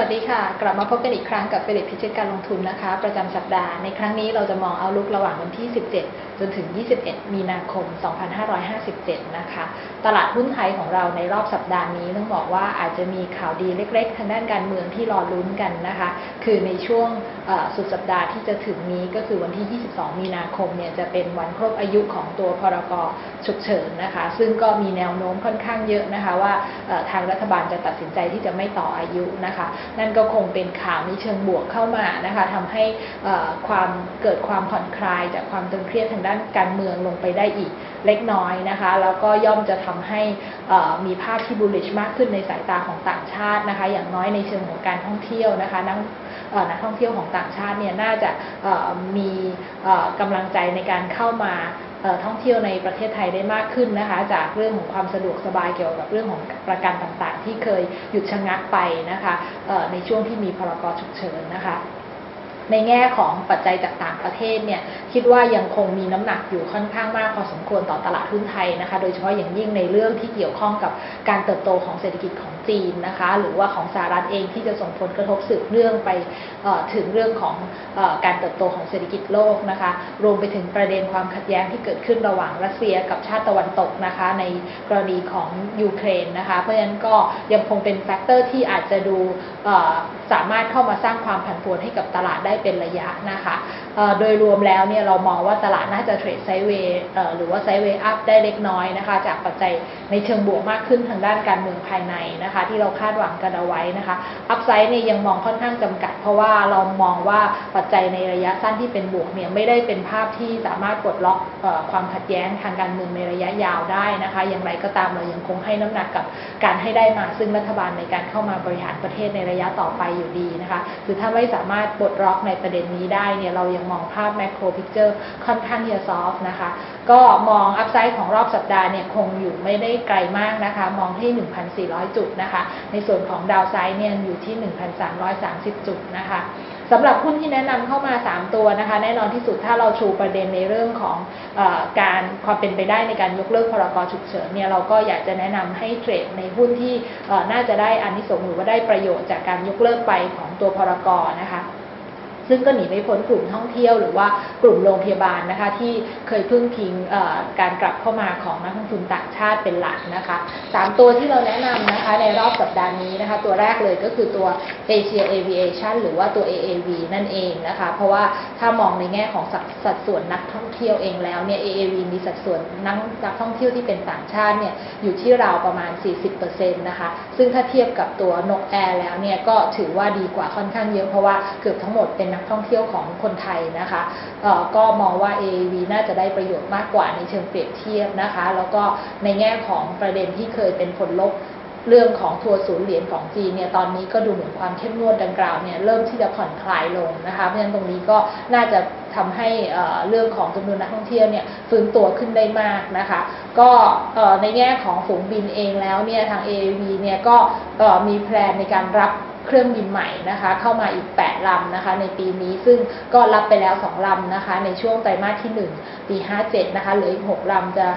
วัสดีค่ะ กลับมาพบกันอีกครั้งกับเฟลิปพิชิตการลงทุนนะคะ ประจำสัปดาห์ ในครั้งนี้เราจะมองเอาลุกระหว่างวันที่ 17 จนถึง 21 มีนาคม 2557 นะคะ ตลาดหุ้นไทยของเราในรอบสัปดาห์นี้ต้องบอกว่าอาจจะมีข่าวดีเล็ก ๆ ทางด้านการเมืองที่รอลุ้นกันนะคะ คือในช่วงสุดสัปดาห์ที่จะถึงนี้ก็คือวันที่ 22 มีนาคมเนี่ยจะเป็นวันครบอายุของตัวพรกฉุกเฉินนะคะ ซึ่งก็มีแนวโน้มค่อนข้างเยอะนะคะว่าทางรัฐบาลจะตัดสินใจที่จะไม่ต่ออายุนะคะนั่นก็คงเป็นข่าวในเชิงบวกเข้ามานะคะทำให้ความเกิดความผ่อนคลายจากความตึงเครียดทางด้านการเมืองลงไปได้อีกเล็กน้อยนะคะแล้วก็ย่อมจะทำให้มีภาพที่ bullish มากขึ้นในสายตาของต่างชาตินะคะ อย่างน้อยในเชิงของการท่องเที่ยวนะคะนักนักท่องเที่ยวของต่างชาติเนี่ยน่าจะมีเอ่อกำลังใจในการเข้ามา ท่องเที่ยวในประเทศไทยได้มากขึ้นนะคะ จากเรื่องของความสะดวกสบายเกี่ยวกับเรื่องของประกันต่างๆ ที่เคยหยุดชะงักไปนะคะในช่วงที่มีพรกฉุกเฉินนะคะในแง่ของปัจจัยจากต่างประเทศเนี่ยคิดว่ายังคงมีน้ำหนักอยู่ค่อนข้างมากพอสมควรต่อตลาดหุ้นไทยนะคะ โดยเฉพาะอย่างยิ่งในเรื่องที่เกี่ยวข้องกับการเติบโตของเศรษฐกิจของ จีนนะคะ หรือว่าของสหรัฐเองที่จะส่งผลกระทบสืบเนื่องไปถึงเรื่องของอการเติบโตของเศรษฐกิจโลกนะคะ รวมไปถึงประเด็นความขัดแย้งที่เกิดขึ้นระหว่างรัสเซียกับชาติตะวันตกนะคะ ในกรณีของยูเครนนะคะ เพราะฉะนั้นก็ยังคงเป็นแฟกเตอร์ที่อาจจะดูสามารถเข้ามาสร้างความผันผวนให้กับตลาดได้เป็นระยะนะคะโดยรวมแล้วเนี่ยเรามองว่าตลาดน่าจะเทรดไซด์เวย์หรือว่าไซด์เวย์อัพได้เล็กน้อยนะคะ จากปัจจัยในเชิงบวกมากขึ้นทางด้านการเมืองภายในนะคะที่เราคาดหวังกันเอาไว้นะคะอัพไซด์เนี่ยยังมองค่อนข้างจำกัด เพราะว่าเรามองว่าปัจจัยในระยะสั้นที่เป็นบวกเนี่ยไม่ได้เป็นภาพที่สามารถปลดล็อกอความขัดแย้งทางการเมืองในระยะยาวได้นะคะ อย่างไรก็ตามเรายังคงให้น้ำหนักกับการให้ได้มาซึ่งรัฐบาลในการเข้ามาบริหารประเทศในระยะต่อไปอยู่ดีนะคะคือถ้าไม่สามารถปลดล็อกในประเด็นนี้ได้เนี่ยเรายังมองภาพแม c โครพิกเจอร์ค่อนข้างที่จะซอฟนะคะ ก็มองอัพไซด์ของรอบสัปดาห์เนี่ยคงอยู่ไม่ได้ไกลมากนะคะ มองที่ 1,400 จุดนะคะ ในส่วนของดาวไซด์เนี่ยอยู่ที่ 1,330 จุดนะคะสำหรับหุ้นที่แนะนำเข้ามา 3 ตัวนะคะ แน่นอนที่สุดถ้าเราชูประเด็นในเรื่องของอการความเป็นไปได้ในการยกเลิกพรกฉุกเฉินเนี่ยเราก็อยากจะแนะนำให้เทรดในหุ้นที่น่าจะได้อานิสงส์หรือว่าได้ประโยชน์จากการยกเลิกไปของตัวพรกนะคะ ซึ่งก็หนีไม่พ้นกลุ่มท่องเที่ยวหรือว่ากลุ่มโรงพยาบาลนะคะที่เคยพึ่งพิงการกลับเข้ามาของนักลงทุนต่างชาติเป็นหลักนะคะสามตัวที่เราแนะนำนะคะในรอบสัปดาห์นี้นะคะ ตัวแรกเลยก็คือตัว Asia Aviation หรือว่าตัว AAV นั่นเองนะคะ เพราะว่าถ้ามองในแง่ของสัดสัดส่วนนักท่องเที่ยวเองแล้วเนี่ย AAV มีสัดส่วนนักนักท่องเที่ยวที่เป็นต่างชาติเนี่ยอยู่ที่ราวประมาณ 40%นะคะ ซึ่งถ้าเทียบกับตัวนกแอร์แล้วเนี่ยก็ถือว่าดีกว่าค่อนข้างเยอะเพราะว่าเกือบทั้งหมดเป็นนักท่องเที่ยวของคนไทยนะคะก็มองว่า AAV น่าจะได้ประโยชน์มากกว่าในเชิงเปรียบเทียบนะคะ แล้วก็ในแง่ของประเด็นที่เคยเป็นผลลบเรื่องของทัวร์ศูนย์เหรียญของจีนเนี่ยตอนนี้ก็ดูเหมือนความเข้มงวดดังกล่าวเนี่ยเริ่มที่จะผ่อนคลายลงนะคะ เพราะฉะนั้นตรงนี้ก็น่าจะทำให้เรื่องของจำนวนนักท่องเที่ยวเนี่ยฟื้นตัวขึ้นได้มากนะคะ ก็ในแง่ของฝูงบินเองแล้วเนี่ยทาง AAV เนี่ยก็มีแพลนในการรับ เครื่องบินใหม่นะคะ เข้ามาอีก 8 ลำนะคะ ในปีนี้ซึ่งก็รับไปแล้ว 2 ลำนะคะ ในช่วงไตรมาสที่ 1 ปี 57 นะคะเหลืออีก 6 ลำจะ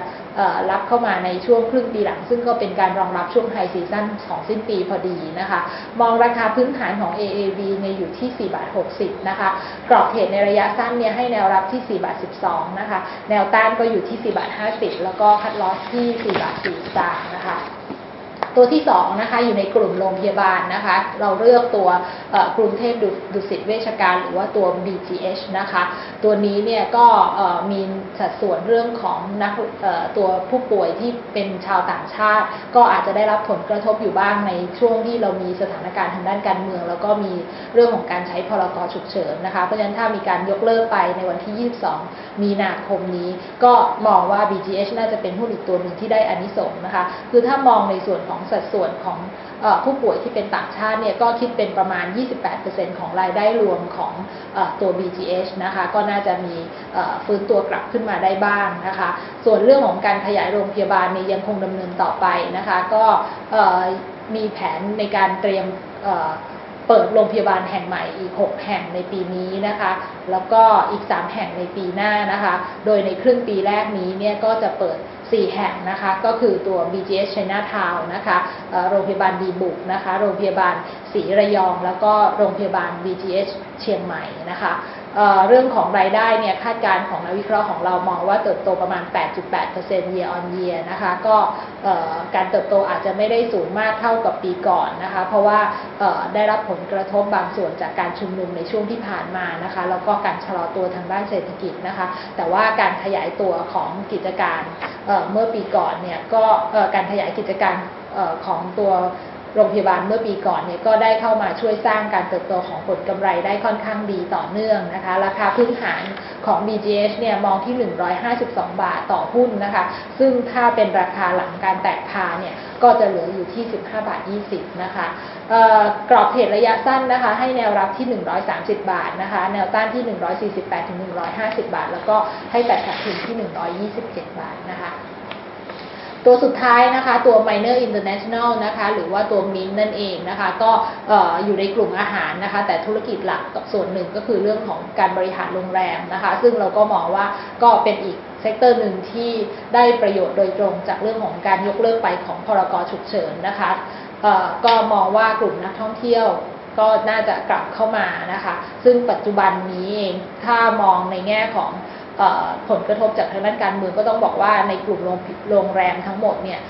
รับเข้ามาในช่วงครึ่งปีหลัง ซึ่งก็เป็นการรองรับช่วงไฮซีซั่นของสิ้นปีพอดีนะคะ มองราคาพื้นฐานของ AAV เนี่ยอยู่ที่ 4 บาท 60 นะคะ กรอบเทรดในระยะสั้นเนี่ยให้แนวรับที่ 4 บาท 12 นะคะ แนวต้านก็อยู่ที่ 4 บาท 50 แล้วก็คัดลอสที่ 4 บาท 43 นะคะ ตัวที่2นะคะอยู่ในกลุ่มโรงพยาบาลนะคะเราเลือกตัวกรุงเทพดุดุสิตเวชการหรือว่าตัว BGH นะคะตัวนี้เนี่ยก็มีสัดส่วนเรื่องของนักตัวผู้ป่วยที่เป็นชาวต่างชาติ ก็อาจจะได้รับผลกระทบอยู่บ้างในช่วงที่เรามีสถานการณ์ทางด้านการเมือง แล้วก็มีเรื่องของการใช้พรกฉุกเฉินนะคะเพราะฉะนั้นถ้ามีการยกเลิกไปในวันที่ 22 มีนาคมนี้ ก็มองว่า BGH น่าจะเป็นหุ้นอีกตัวหนึ่งที่ได้อานิสงส์นะคะคือถ้ามองในส่วนของสัดส่วนของผู้ป่วยที่เป็นต่างชาติเนี่ยก็คิดเป็นประมาณ 28%ของรายได้รวมของอตัว BGH นะคะก็น่าจะมีฟื้นตัวกลับขึ้นมาได้บ้างนะคะ ส่วนเรื่องของการขยายโรงพยาบาลเนี่ยยังคงดำเนินต่อไปนะคะ ก็มีแผนในการเตรียม เปิดโรงพยาบาลแห่งใหม่อีก 6 แห่งในปีนี้นะคะ แล้วก็อีก 3 แห่งในปีหน้านะคะ โดยในครึ่งปีแรกนี้เนี่ยก็จะเปิด 4 แห่งนะคะ ก็คือตัว BGS Chinatown นะคะโรงพยาบาลดีบุกนะคะ โรงพยาบาลศรีระยอง แล้วก็โรงพยาบาล BGS เชียงใหม่นะคะ เรื่องของรายได้เนี่ยคาดการณ์ของนักวิเคราะห์ของเรามองว่าเติบโตประมาณ 8.8% year on year นะคะ ก็การเติบโตอาจจะไม่ได้สูงมากเท่ากับปีก่อนนะคะ เพราะว่าได้รับผลกระทบบางส่วนจากการชุมนุมในช่วงที่ผ่านมานะคะ แล้วก็การชะลอตัวทางด้านเศรษฐกิจนะคะ แต่ว่าการขยายตัวของกิจการเเมื่อปีก่อนเนี่ยก็การขยายกิจการออของตัว โรงพยาบาลเมื่อปีก่อนเนี่ยก็ได้เข้ามาช่วยสร้างการเติบโตของผลกำไรได้ค่อนข้างดีต่อเนื่องนะคะ ราคาพื้นฐานของ BGH เนี่ยมองที่ 152 บาทต่อหุ้นนะคะ ซึ่งถ้าเป็นราคาหลังการแตกพาเนี่ยก็จะเหลืออยู่ที่ 15 บาท 20 นะคะกรอบเทรดระยะสั้นนะคะ ให้แนวรับที่ 130 บาทนะคะ แนวต้านที่ 148ถึง150 บาท แล้วก็ให้แตกขาดทุนที่ 127 บาทนะคะ ตัวสุดท้ายนะคะ ตัว Minor International นะคะ หรือว่าตัว Min นั่นเองนะคะ ก็เอ่อยู่ในกลุ่มอาหารนะคะ แต่ธุรกิจหลักส่วนหนึ่งก็คือเรื่องของการบริหารโรงแรมนะคะ ซึ่งเราก็มองว่าก็เป็นอีกเซกเตอร์หนึ่งที่ได้ประโยชน์โดยตรงจากเรื่องของการยกเลิกไปของพรกฉุกเฉินนะคะก็มองว่ากลุ่มนักท่องเที่ยวก็น่าจะกลับเข้ามานะคะ ซึ่งปัจจุบันนี้เองถ้ามองในแง่ของ ผลกระทบจากทางด้านการเมืองก็ต้องบอกว่าในกลุ่มโรงงแรมทั้งหมดเนี่ย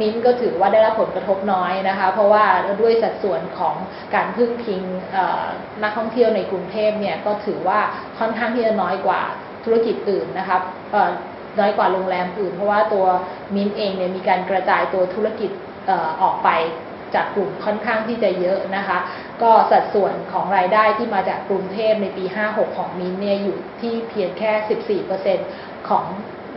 มิ้นก็ถือว่าได้รับผลกระทบน้อยนะคะ เพราะว่าด้วยสัดส่วนของการพึ่งพิงนักท่องเที่ยวในกรุงเทพเนี่ยก็ถือว่าค่อนข้างที่จะน้อยกว่าธุรกิจอื่นนะคะน้อยกว่าโรงแรมอื่น เพราะว่าตัวมิ้นเองเนี่ยมีการกระจายตัวธุรกิจออกไป จากกลุ่มค่อนข้างที่จะเยอะนะคะ ก็สัดส่วนของรายได้ที่มาจากกรุงเทพในปี 56 ของมินเนี่ยอยู่ที่เพียงแค่ 14%ของ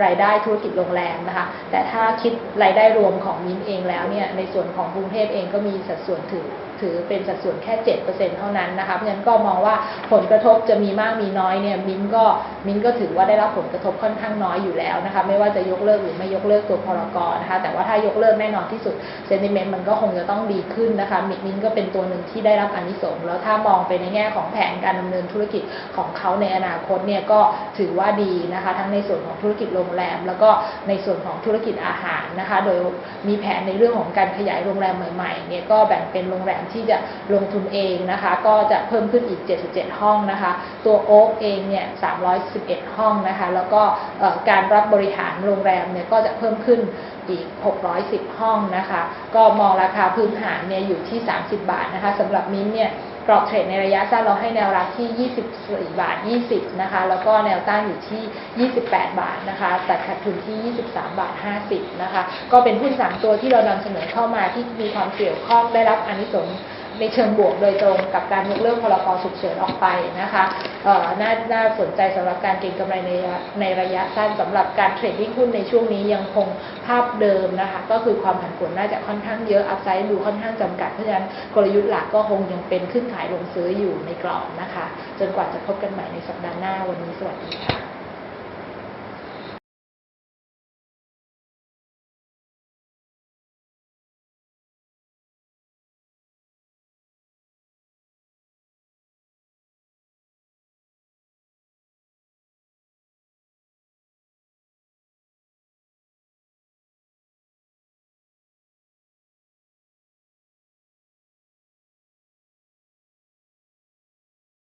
รายได้ธุรกิจโรงแรมนะคะ แต่ถ้าคิดรายได้รวมของมินเองแล้วเนี่ยในส่วนของกรุงเทพเองก็มีสัดส่วนถือ ถือเป็นสัดส่วนแค่ 7%เท่านั้นนะคะเพราะฉะนั้นก็มองว่าผลกระทบจะมีมากมีน้อยเนี่ยมินก็มินก็ถือว่าได้รับผลกระทบค่อนข้างน้อยอยู่แล้วนะคะไม่ว่าจะยกเลิกหรือไม่ยกเลิกตัวพรกรนะคะแต่ว่าถ้ายกเลิกแน่นอนที่สุดเซนิเมนต์มันก็คงจะต้องดีขึ้นนะคะมินก็เป็นตัวหนึ่งที่ได้รับอานิสงส์แล้วถ้ามองไปในแง่ของแผนการดำเนินธุรกิจของเขาในอนาคตเนี่ยก็ถือว่าดีนะคะทั้งในส่วนของธุรกิจโรงแรม แล้วก็ในส่วนของธุรกิจอาหารนะคะโดยมีแผนในเรื่องของการขยายโรงแรมใหม่ๆเนี่ยก็แบ่งเป็นโรงแรมที่จะลงทุนเองนะคะ ก็จะเพิ่มขึ้นอีก 77 ห้องนะคะ ตัวโอ๊กเองเนี่ย 311 ห้องนะคะ แล้วก็การรับบริหารโรงแรมเนี่ยก็จะเพิ่มขึ้นอีก 610 ห้องนะคะ ก็มองราคาพื้นฐานเนี่ยอยู่ที่ 30 บาทนะคะสำหรับมิ้นเนี่ย กรอบเทรดในระยะสั้นเราให้แนวรับที่ 24 บาท 20 นะคะ แล้วก็แนวต้านอยู่ที่ 28 บาทนะคะ ตัดขาดทุนที่ 23 บาท 50 นะคะ ก็เป็นหุ้นสามตัวที่เรานำเสนอเข้ามาที่มีความเกี่ยวข้องได้รับอนิสงส์ในเชิงบวกโดยตรงกับการยกเลิกพรกฉุกเฉินออกไปนะคะ น่าน่าสนใจสำหรับการเก็งกำไรในระยะในระยะสั้นสำหรับการเทรดดิ้งหุ้นในช่วงนี้ยังคงภาพเดิมนะคะ ก็คือความผันผวนน่าจะค่อนข้างเยอะอัพไซด์ดูค่อนข้างจำกัดเพราะฉะนั้นกลยุทธ์หลักก็คงยังเป็นขึ้นขายลงซื้ออยู่ในกรอบนะคะ จนกว่าจะพบกันใหม่ในสัปดาห์หน้าวันนี้สวัสดีค่ะ